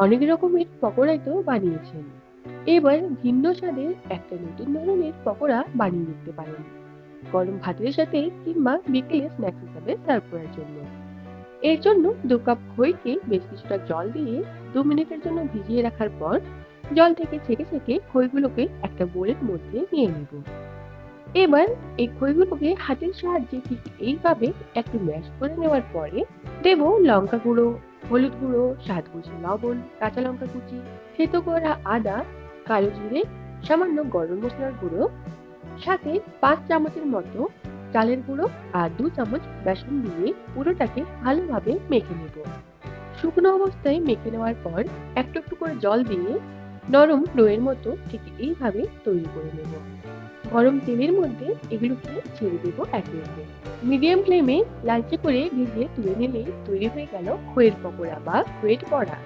অনেক রকমের পকোড়াই তো বানিয়েছেন। এবার ভিন্ন স্বাদের একটা নতুন ধরনের পকোড়া বানিয়ে নিতে পারেন। গরম ভাতের সাথে কিংবা বিকেলে স্ন্যাক্স হিসাবে সার্ভ করার জন্য। এর জন্য দু কাপ খইকে বেশ কিছুটা জল দিয়ে দু মিনিটের জন্য ভিজিয়ে রাখার পর জল থেকে ছেঁকে ছেঁকে খইগুলোকে একটা বোলের মধ্যে নিয়ে নেব। এবার এই খইগুলোকে হাতের সাহায্যে ঠিক এইভাবে একটু ম্যাশ করে নেওয়ার পরে দেব লঙ্কা গুঁড়ো হলুদ গুঁড়ো, স্বাদ কুচি লবণ, কাঁচা লঙ্কা কুচি থেতো করা আদা, কালো জিরে, সামান্য গরম মশলার গুঁড়ো, সাথে পাঁচ চামচের মতো চালের গুঁড়ো আর দু চামচ বেসন দিয়ে পুরোটাকে ভালোভাবে মেখে নেব। শুকনো অবস্থায় মেখে নেওয়ার পর একটু একটু করে জল দিয়ে নরম ডোয়ের মতো ঠিক এইভাবে তৈরি করে নেব। গরম তেলের মধ্যে এগুলোকে ছেড়ে দেব একে একে মিডিয়াম ফ্লেমে লালচে করে ভেজে তুলে নিলেই তৈরি হয়ে গেল খইয়ের পকোড়া বা খইয়ের বড়া।